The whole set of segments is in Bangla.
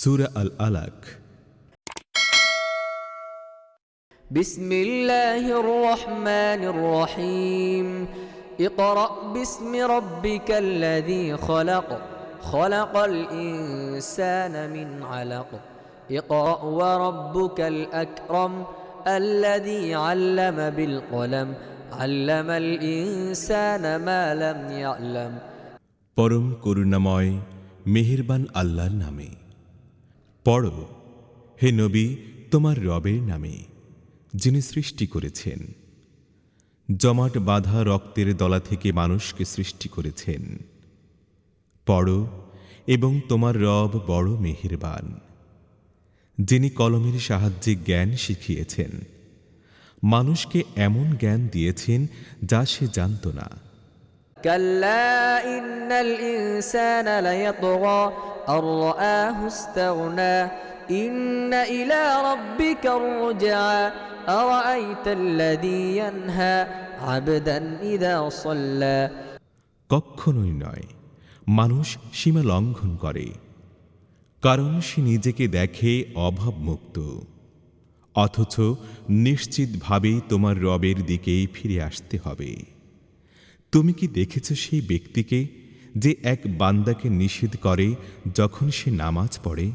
সুরা আল আলাক بسم الله الرحمن الرحيم اقرأ باسم ربك الذي خلق خلق الإنسان من علق اقرأ وربك الأكرم الذي علم بالقلم علم الإنسان ما لم يعلم পরম করুণাময় মেহেরবান আল্লাহর নামে পড়ো হে নবী তোমার রবের নামে যিনি সৃষ্টি করেছেন জমাট বাঁধা রক্তের দলা থেকে মানুষকে সৃষ্টি করেছেন পড়ো এবং তোমার রব বড় মেহেরবান যিনি কলমের সাহায্যে জ্ঞান শিখিয়েছেন মানুষকে এমন জ্ঞান দিয়েছেন যা সে জানত না كلا إن الإنسان ليطغى أن رآه استغنى إن إلى ربك الرجعى أرأيت الذي ينهى عبدا إذا صلى কখনোই নয় মানুষ সীমা লঙ্ঘন করে কারণ সে নিজেকে দেখে অভাবমুক্ত অথচ নিশ্চিতভাবেই তোমার রবের দিকেই ফিরে আসতে হবে তুমি কি দেখেছ সেই ব্যক্তিকে যে এক বান্দাকে নিষেধ করে যখন সে নামাজ পড়ে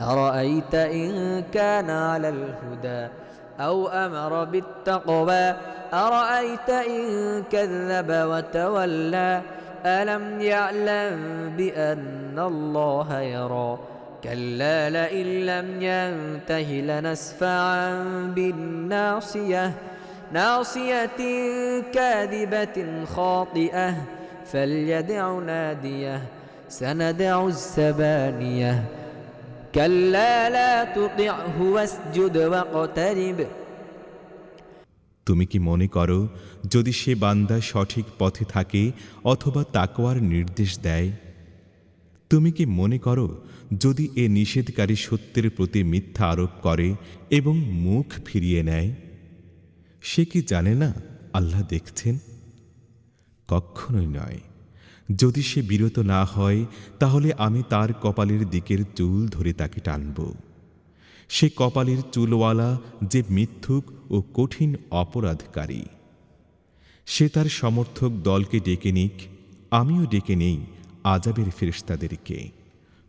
أرأيت إن كان على الهدى أو أمر بالتقوى أرأيت إن كذب وتولى ألم يعلم بأن الله يرى كلا لئن لم ينته لنسفعا بالناصية ناصية كاذبة خاطئة فليدع ناديه سندع الزبانيه كلا لا تطعه واسجد واقترب তুমি কি মনে করো যদি সে বান্দা সঠিক পথে থাকে অথবা তাকওয়ার নির্দেশ দেয় তুমি কি মনে করো যদি এ নিষেধকারী সত্যের প্রতি মিথ্যা আরোপ করে এবং মুখ ফিরিয়ে নেয় সে কি জানে না আল্লাহ দেখছেন কখনোই নয়। যদি সে বিরত না হয়, তাহলে আমি তার কপালের দিকের চুল ধরে তাকে টানব। সে কপালের চুলওয়ালা যে মিথ্যুক ও কঠিন অপরাধকারী। সে তার সমর্থক দলকে ডেকে নিক, আমিও ডেকে নেই আজাবের ফেরেশতাদেরকে।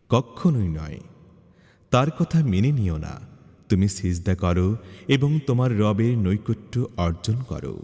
কখনোই নয়। তার কথা মেনে নিও না। তুমি সিজদা করো এবং তোমার রবের নৈকট্য অর্জন করো।